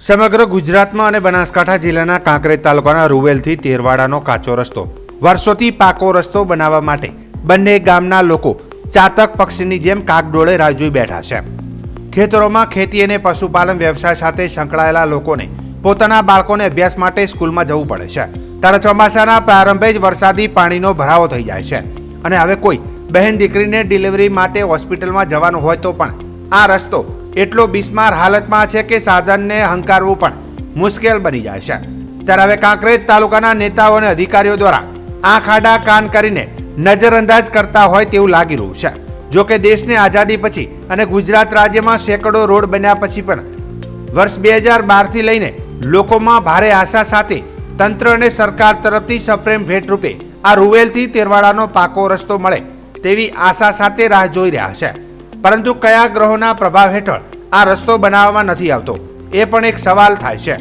સમગ્ર ગુજરાતમાં અને બનાસકાંઠા જિલ્લાના કાંકરેજ તાલુકાના રૂવેલથી તેરવાડાનો કાચો રસ્તો. વર્ષોથી પાકો રસ્તો બનાવવા માટે બંને ગામના લોકો ચાતક પક્ષીની જેમ કાગડોળે રાહ જોઈ બેઠા છે. ખેતરોમાં ખેતી અને પશુપાલન વ્યવસાય સાથે સંકળાયેલા લોકોને પોતાના બાળકોને અભ્યાસ માટે સ્કૂલમાં જવું પડે છે. ત્યારે ચોમાસાના પ્રારંભે જ વરસાદી પાણીનો ભરાવો થઈ જાય છે. અને હવે કોઈ બહેન દીકરીને ડિલિવરી માટે હોસ્પિટલમાં જવાનું હોય તો પણ આ રસ્તો એટલો બિસ્માર હાલતમાં છે કે સાધનને હંકારવું પણ મુશ્કેલ બની જાય છે. ત્યારે હવે કાંકરેજ તાલુકાના નેતાઓ અને અધિકારીઓ દ્વારા આંખ આડા કાન કરીને નજરઅંદાજ કરતા હોય તેવું લાગી રહ્યું છે. જો કે દેશની આઝાદી પછી અને ગુજરાત રાજ્યમાં સેંકડો રોડ બન્યા પછી પણ વર્ષ બે હજાર બારથી લઈને લોકોમાં ભારે આશા સાથે તંત્ર અને સરકાર તરફથી સપ્રેમ ભેટ રૂપે આ રૂવેલથી તેરવાડાનો પાકો રસ્તો મળે તેવી આશા સાથે રાહ જોઈ રહ્યા છે. પરંતુ કયા ગ્રહોના પ્રભાવ હેઠળ આ રસ્તો બનાવવામાં નથી આવતો, એ પણ એક સવાલ થાય છે.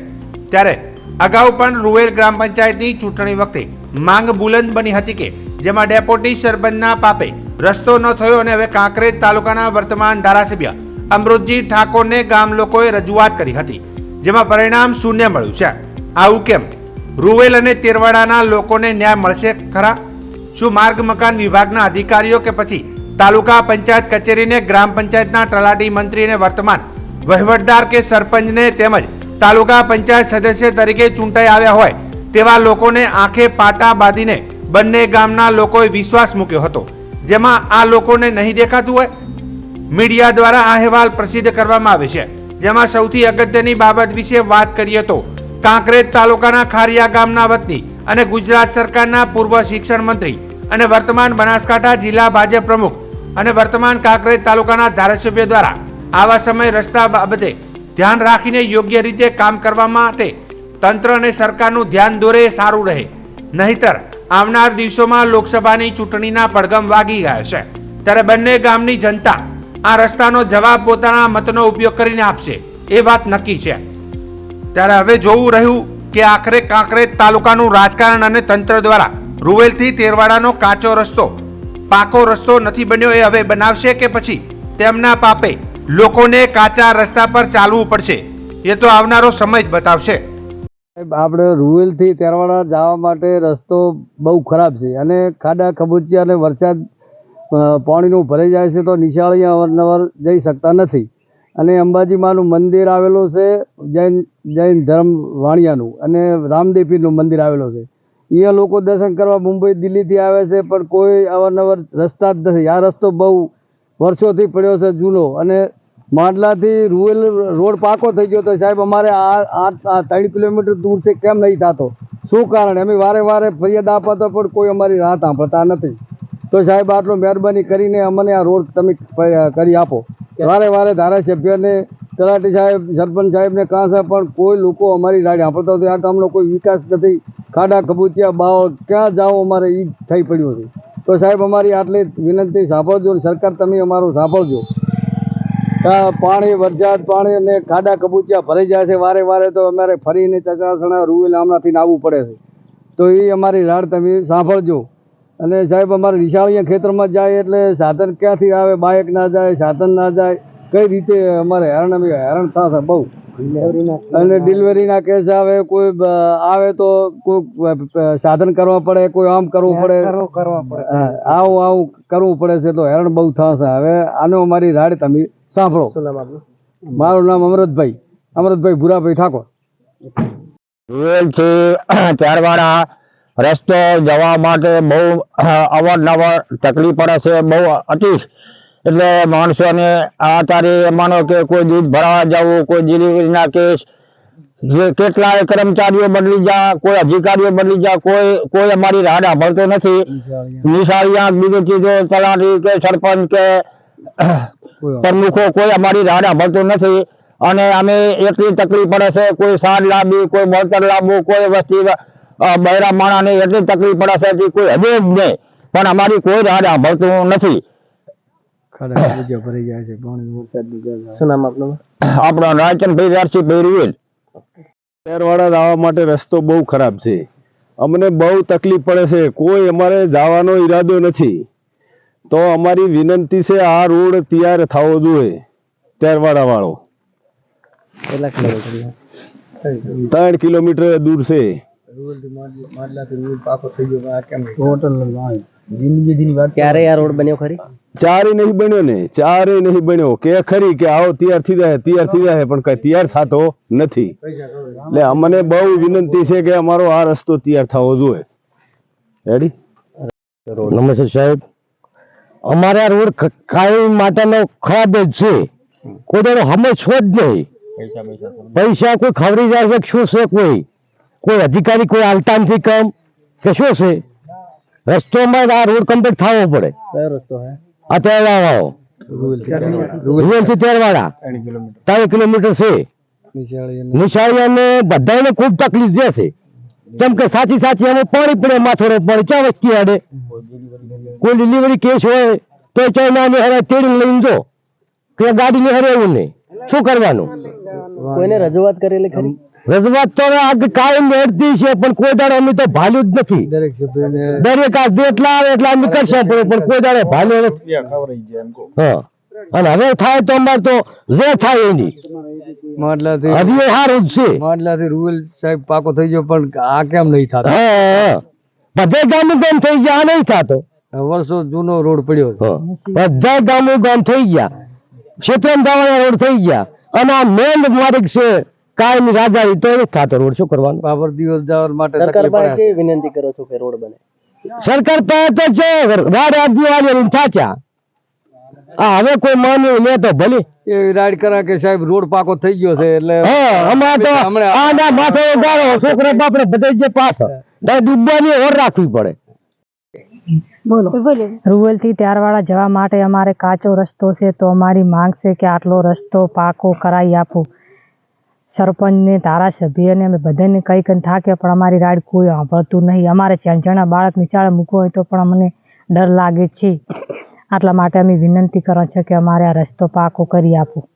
ત્યારે અગાઉ પણ રૂવેલ ગ્રામ પંચાયતની ચૂંટણી વખતે માંગ બુલંદ બની હતી કે જેમાં ડેપોટી સરપંચના પાપે રસ્તો ન થયો અને હવે કાંકરેજ તાલુકાના વર્તમાન ધારાસભ્ય અમૃતજી ઠાકોરને ગામ લોકોએ રજૂઆત કરી હતી, જેમાં પરિણામ શૂન્ય મળ્યું છે. આવું કેમ? રૂવેલ અને તેરવાડાના લોકોને ન્યાય મળશે ખરા? શું માર્ગ મકાન વિભાગના અધિકારીઓ કે પછી તાલુકા પંચાયત કચેરીને ગ્રામ પંચાયતના તલાટી મંત્રી અને વર્તમાન વહીવટદાર કે સરપંચને તેમજ તાલુકા પંચાયત સદસ્ય તરીકે ચૂંટાઈ આવ્યા હોય તેવા લોકોને આંખે પાટા બાંધીને બંને ગામના લોકોએ વિશ્વાસ મૂક્યો હતો. જેમાં આ લોકોને નહીં દેખાતું હોય, મીડિયા દ્વારા આ અહેવાલ પ્રસિદ્ધ કરવામાં આવે છે. જેમાં સૌથી અગત્યની બાબત વિશે વાત કરીએ તો, કાંકરેજ તાલુકાના ખારિયા ગામના વતની અને ગુજરાત સરકારના પૂર્વ શિક્ષણ મંત્રી અને વર્તમાન બનાસકાંઠા જિલ્લા ભાજપ પ્રમુખ અને વર્તમાન કાંકરેજ તાલુકાના ધારાસભ્ય દ્વારા આવા સમય રસ્તા બાબતે ધ્યાન રાખીને યોગ્ય રીતે કામ કરવા માટે તંત્ર અને સરકારનું ધ્યાન દોરે સારું રહે. નહીતર આવનાર દિવસોમાં લોકસભાની ચૂંટણીના પડગમ વાગી ગયા છે. ત્યારે બંને ગામની જનતા આ રસ્તાનો જવાબ પોતાના મતનો ઉપયોગ કરીને આપશે એ વાત નક્કી છે. ત્યારે હવે જોવું રહ્યું કે આખરે કાંકરેજ તાલુકાનું રાજકારણ અને તંત્ર દ્વારા રૂવેલથી તેરવાડાનો કાચો રસ્તો પાકો રસ્તો નથી બન્યો એ હવે બનાવશે કે પછી? તેમના પાપે લોકોને કાચા રસ્તા પર ચાલવું પડશે. એ તો આવનારો સમય જ બતાવશે. આપણે રૂવેલથી તેરવાડા જવા માટે રસ્તો બહુ ખરાબ છે અને ખાડા, ખબૂચિયા અને વરસાદ પાણીનું ભરાઈ જાય છે તો નિશાળી અવારનવાર જઈ શકતા નથી. અને અંબાજી માનું મંદિર આવેલું છે, જૈન જૈન ધર્મ વાણિયાનું અને રામદેવીનું મંદિર આવેલું છે. અહીંયા લોકો દર્શન કરવા મુંબઈ, દિલ્હીથી આવે છે, પણ કોઈ અવારનવાર રસ્તા જ નથી. આ રસ્તો બહુ વર્ષોથી પડ્યો છે જૂનો. અને માંડલાથી રૂવેલ રોડ પાકો થઈ ગયો તો સાહેબ અમારે આ આ ત્રણ કિલોમીટર દૂર છે, કેમ નહીં થતો? શું કારણ? અમે વારે વારે ફરિયાદ આપતા પણ કોઈ અમારી રાહ સાંભળતા નથી. તો સાહેબ, આટલો મહેરબાની કરીને અમને આ રોડ તમે કરી આપો. વારે વારે ધારાસભ્યને, તલાટી સાહેબ, સરપંચ સાહેબને કાં સાહેબ પણ કોઈ લોકો અમારી રાહ સાંભળતા નથી. આ ગામનો કોઈ વિકાસ નથી. ખાડા કબૂચિયા બાવ ક્યાં જાઓ અમારે એ થઈ પડ્યું છે તો સાહેબ, અમારી આટલી વિનંતી સાંભળજો સરકાર તમે અમારું સાંભળજો. પાણી, વરસાદ પાણી અને ખાડા કબૂચિયા ભરાઈ જાય છે. વારે વારે તો અમારે ફરીને ચકાસણા રૂવેલ હમણાંથી આવવું પડે છે. તો એ અમારી રાડ તમે સાંભળજો. અને સાહેબ, અમારે નિશાળીયા ખેતરમાં જાય એટલે સાધન ક્યાંથી આવે? બાઇક ના જાય, સાધન ના જાય. કઈ રીતે અમારે હેરાન અમે હેરાન થશે બહુ. અને ડિલિવરીના કેસ આવે કોઈ આવે તો કોઈ સાધન કરવા પડે કોઈ આમ કરવું પડે. આવું આવું કરવું પડે છે તો હેરાન બહુ થશે. હવે આનો અમારી રાડ તમે સાંભળો. મારું નામ અમૃતભાઈ અમૃતભાઈ ભૂરાભાઈ ઠાકોર. રૂવેલથી ચારવાડા રસ્તો જવા માટે બહુ અવારનવાર તકલીફ પડે છે બહુ અતિશ. એટલે માણસોને આ તારે માનો કે કોઈ દૂધ ભરાવા જવું કોઈ ડિલિવરીના કેસ જે કેટલાય કર્મચારીઓ બદલી જા કોઈ અધિકારીઓ બદલી જા કોઈ કોઈ અમારી રાહ સાંભળતો નથી. નિશાળિયા બીજું ચીજો તલાટી કે સરપંચ કે પ્રમુખો કોઈ અમારી રાહ સાંભળતો નથી. અને અમે એટલી તકલીફ પડે છે કોઈ સાર લાવી કોઈ મોટર લાવવું કોઈ વસ્તી બહેરા માણાને એટલી તકલીફ પડે છે કે કોઈ હજે જ નહીં. પણ અમારી કોઈ રાહ સાંભળતું નથી. ખાડા કબૂચિયા ભરાઈ જાય છે પાણી વરસાદનું કેસ શું નામ આપનું? આપણો રાયચંદભાઈ રાશિભાઈ રૂવેલ તેરવાડા જવા માટે રસ્તો બહુ ખરાબ છે. અમને બહુ તકલીફ પડે છે. કોઈ અમારે જવાનો ઈરાદો નથી. તો અમારી વિનંતી છે આ રોડ તૈયાર થવો જોઈએ તેરવાડા વાળો ત્રણ કિલોમીટર દૂર છે. ક્યારે આ રોડ બન્યો ખરી? ચારે નહીં બન્યો ને ચારે નહીં બન્યો. કે ખરી કે આવો તૈયાર થઈ જાય તૈયાર થઈ જાય પણ કઈ તૈયાર થતો નથી. એટલે અમને બહુ વિનંતી છે કે અમારો આ રસ્તો તૈયાર થવો જોઈએ. રેડી નમસ્તે સાહેબ. અમારે આ રોડ કાયમ માટેનો ખરાબ જ છે. કોઈ હમે છો જ નહીં. પૈસા કોઈ ખવડી જાય છે કે શું છે કોઈ? કોઈ અધિકારી કોઈ આલતા નથી કામ કે શું છે? રસ્તોમાં આ રોડ કમ્પ્લીટ થવો પડે. કયો રસ્તો હે? આ તેરવાળા આવો તેરવાળા. ત્રણ કિલોમીટર છે. નિશાળીઓને. બધાને ખૂબ તકલીફ રહે છે. કેમ કે સાચી સાચી અમે પાણી પડે માથોડે પાણી ચા વસ્તી આડે. કોઈ ડિલિવરી કેસ હોય તો ચાઈ ના તેડી લઈને જો. કે ગાડી હરે એવું નહીં. શું કરવાનું? કોઈને રજૂઆત કરેલી ખરી? રજૂઆત તો હવે કાયમ વેડતી છે પણ કોઈ દાડો અમે તો ભાલ્યું જ નથી. દરેક દરેક આ જેટલા આવે એટલા અમે કરશે પણ પણ કોઈ દાડે ભાલ્યો નથી. હા. અને હવે થાય તો અમારે તો જે થાય એની. માટલાથી હજી સારું જ છે. માટલાથી રૂવેલ સાહેબ પાકો થઈ ગયો પણ આ કેમ નહીં થતો? હા. બધે ગામ ગામ થઈ ગયા આ નહીં થતો. વર્ષો જૂનો રોડ પડ્યો. બધા ગામો ગામ થઈ ગયા. ક્ષેત્રમ દાવાના રોડ થઈ ગયા. અને આ મેન માર્ગ છે કાયમી રાજારી તો થતો રોડ શું કરવાનું? બાબર દિવસ જવા માટે સરકાર પાસે કેવી વિનંતી કરો છો કે રોડ બને. સરકાર પાસે તો છે રાડ દિવાળી થાચ્યા આ હવે કોઈ માન્યું લે તો ભલે. એ રાઈડ કરા કે સાહેબ રોડ પાકો થઈ ગયો છે એટલે હા અમારે તો આના માથે ઉગાડો છોકરો બાપરે બધા જે પાસ ડૂબવાની ઓર રાખવી પડે. રૂવેલથી ત્યારવાળા જવા માટે અમારે કાચો રસ્તો છે તો અમારી માંગ છે કે આટલો રસ્તો પાકો કરાવી આપો. સરપંચને, ધારાસભ્યને, અમે બધાને કંઈ કંઈ થાકે, પણ અમારી રાઈડ કોઈ સાંભળતું નહીં. અમારે ચંચણા બાળક નિશાળે મૂકવો હોય તો પણ અમને ડર લાગે છે. આટલા માટે અમે વિનંતી કરો છે કે અમારે આ રસ્તો પાકો કરી આપો.